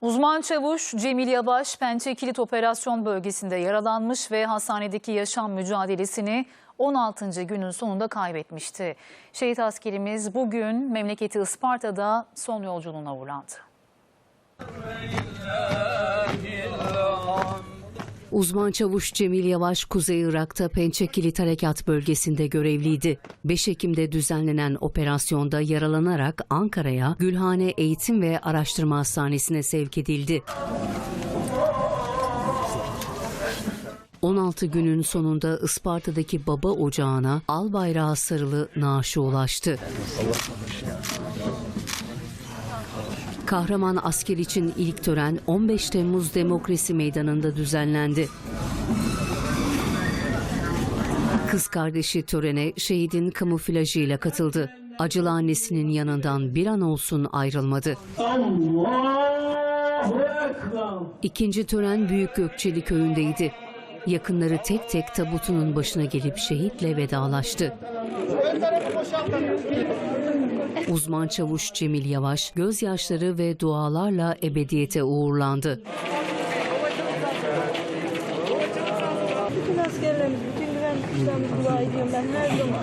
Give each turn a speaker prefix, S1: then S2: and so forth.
S1: Uzman çavuş Cemil Yabaş, Pençe Kilit Operasyon Bölgesi'nde yaralanmış ve hastanedeki yaşam mücadelesini 16. günün sonunda kaybetmişti. Şehit askerimiz bugün memleketi Isparta'da son yolculuğuna uğurlandı.
S2: Uzman çavuş Cemil Yavaş Kuzey Irak'ta Pençe Kilit Harekat Bölgesi'nde görevliydi. 5 Ekim'de düzenlenen operasyonda yaralanarak Ankara'ya Gülhane Eğitim ve Araştırma Hastanesi'ne sevk edildi. 16 günün sonunda Isparta'daki baba ocağına al bayrağı sarılı naaşı ulaştı. Kahraman asker için ilk tören 15 Temmuz Demokrasi Meydanı'nda düzenlendi. Kız kardeşi törene şehidin kamuflajıyla katıldı. Acılı annesinin yanından bir an olsun ayrılmadı. İkinci tören Büyük Gökçeli köyündeydi. Yakınları tek tek tabutunun başına gelip şehitle vedalaştı. Uzman çavuş Cemil Yavaş gözyaşları ve dualarla ebediyete uğurlandı.
S3: Bütün askerlerimiz, bütün güvenlik güçlerimiz dua ediyorum ben her zaman.